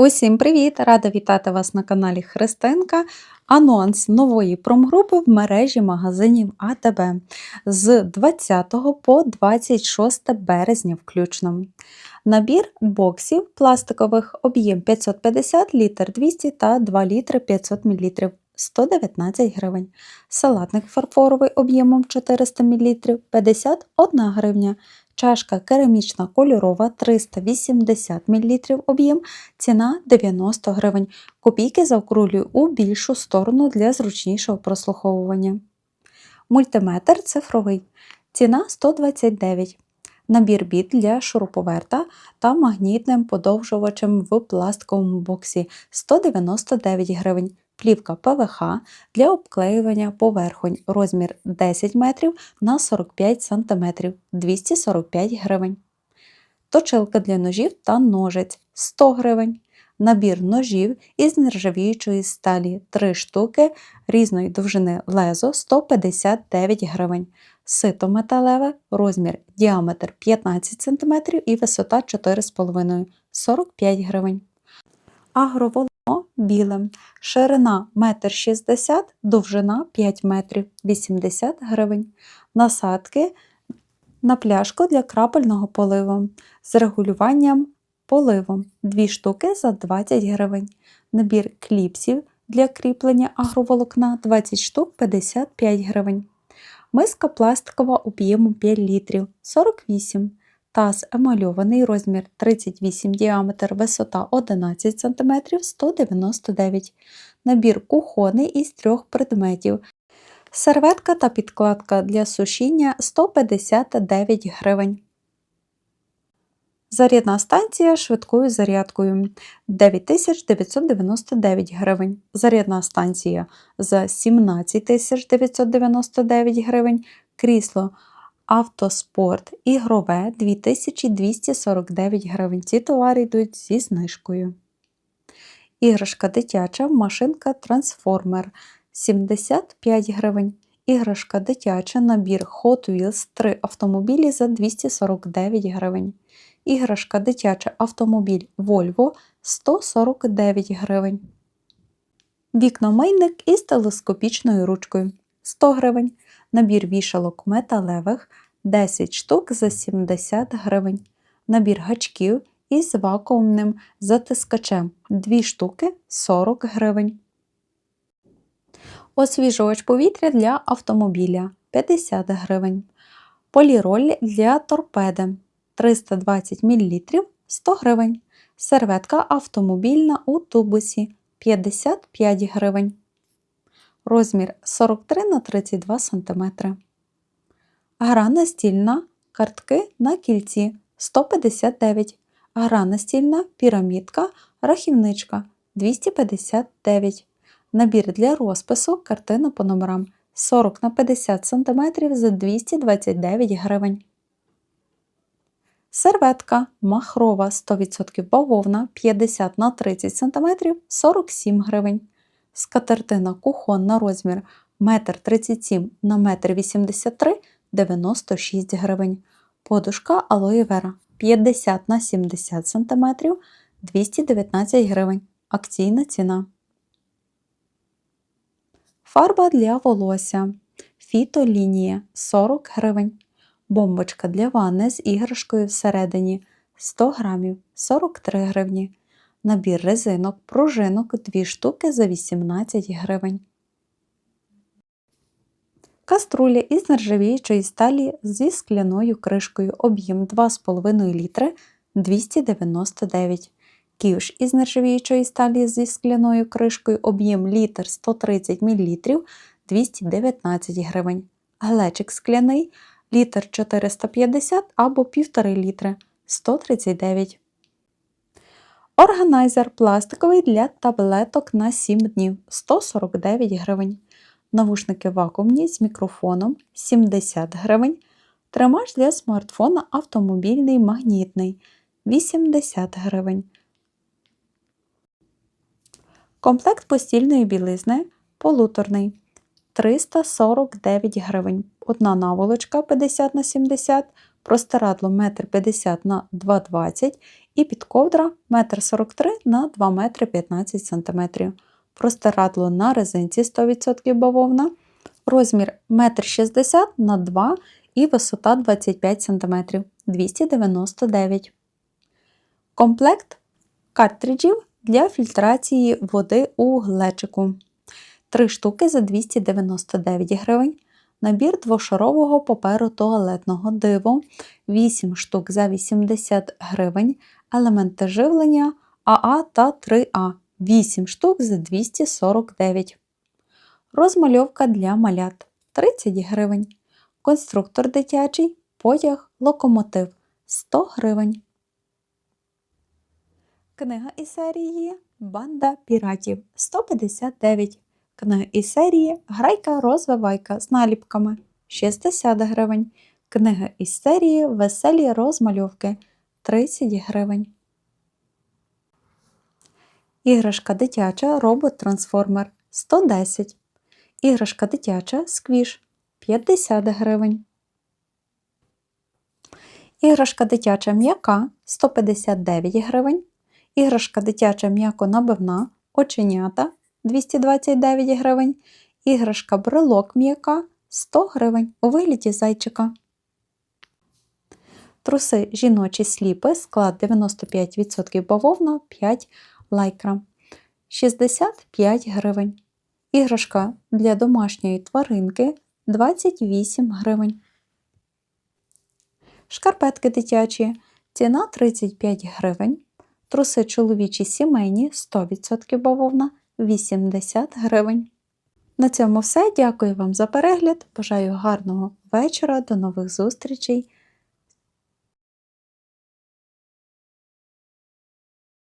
Усім привіт! Рада вітати вас на каналі Христинка. Анонс нової промгрупи в мережі магазинів АТБ з 20 по 26 березня включно. Набір боксів пластикових об'єм 550 літр 200 та 2 літри 500 мл 119 гривень. Салатник фарфоровий об'ємом 400 мл 51 гривня. Чашка керамічна кольорова 380 мл об'єм, ціна 90 гривень. Копійки заокрулюю у більшу сторону для зручнішого прослуховування. Мультиметр цифровий. Ціна 129 Набір біт для шуруповерта та магнітним подовжувачем в пластиковому боксі 199 гривень. Плівка ПВХ для обклеювання поверхонь розмір 10 метрів на 45 см 245 гривень. Точилка для ножів та ножиць 100 гривень. Набір ножів із нержавіючої сталі 3 штуки різної довжини лезо 159 гривень. Сито металеве, розмір діаметр 15 см і висота 4,5 45 гривень. Агроволокно біле. Ширина 1,60 м, довжина 5 метрів 80 гривень. Насадки на пляшку для крапельного поливу з регулюванням поливу 2 штуки за 20 гривень. Набір кліпсів для кріплення агроволокна 20 штук 55 гривень. Миска пластикова об'єму 5 літрів 48 Таз емальований розмір 38 діаметр, висота 11 см 199 Набір кухонний із трьох предметів. Серветка та підкладка для сушіння 159 гривень. Зарядна станція швидкою зарядкою 9999 гривень. Зарядна станція за 17999 гривень. Крісло Автоспорт ігрове 2249 гривень. Ці товари йдуть зі знижкою. Іграшка дитяча, машинка трансформер 75 гривень. Іграшка дитяча, набір Hot Wheels 3 автомобілі за 249 гривень. Іграшка дитяча автомобіль Volvo 149 гривень. Вікномийник із телескопічною ручкою 100 гривень. Набір вішалок металевих 10 штук за 70 гривень. Набір гачків із вакуумним затискачем 2 штуки 40 гривень. Освіжувач повітря для автомобіля 50 гривень. Поліроль для торпеди 320 мл 100 гривень. Серветка автомобільна у тубусі 55 гривень. Розмір 43 на 32 см. Гра настільна картки на кільці 159 Гра настільна пірамідка, рахівничка 259 Набір для розпису картина по номерам 40 на 50 см за 229 гривень. Серветка махрова 100% бавовна 50 на 30 см 47 гривень. Скатертина кухонна розмір 1,37 на 1,83 96 гривень. Подушка алоє вера 50 на 70 см 219 гривень. Акційна ціна. Фарба для волосся. Фітолінія 40 гривень. Бомбочка для ванни з іграшкою всередині 100 грамів 43 гривні. Набір резинок, пружинок 2 штуки за 18 гривень. Каструля із нержавіючої сталі зі скляною кришкою об'єм 2,5 літри 299 Ківш із нержавіючої сталі зі скляною кришкою об'єм літр 130 мл 219 гривень. Глечик скляний літр 450 або 1,5 літри 139 Органайзер пластиковий для таблеток на 7 днів 149 гривень. Навушники вакуумні з мікрофоном 70 гривень. Тримач для смартфона автомобільний магнітний 80 гривень. Комплект постільної білизни полуторний 349 гривень. Одна наволочка 50 на 70 простирадло 1,50 на 2,20 і І підковдра 1,43 м на 2 метри 15 см. Простирадло на резинці 100% бавовна. Розмір 1,60 м на 2 і висота 25 см 299 Комплект картриджів для фільтрації води у глечику. 3 штуки за 299 гривень. Набір двошарового паперу туалетного диво 8 штук за 80 гривень. Елементи живлення АА та 3А 8 штук за 249 Розмальовка для малят 30 гривень. Конструктор дитячий, потяг, локомотив 100 гривень. Книга із серії Банда піратів 159. Книга із серії Грайка розвивайка з наліпками 60 гривень. Книга із серії Веселі розмальовки 30 гривень. Іграшка дитяча робот-трансформер 110. Іграшка дитяча сквіш 50 гривень. Іграшка дитяча м'яка 159 гривень. Іграшка дитяча м'яко набивна оченята 229 гривень. Іграшка брелок м'яка 100 гривень у вигляді зайчика. Труси жіночі сліпи, склад 95% бавовна 5 лайкра 65 гривень. Іграшка для домашньої тваринки 28 гривень. Шкарпетки дитячі. Ціна 35 гривень. Труси чоловічі сімейні 100% бавовна 80 гривень. На цьому все. Дякую вам за перегляд. Бажаю гарного вечора. До нових зустрічей.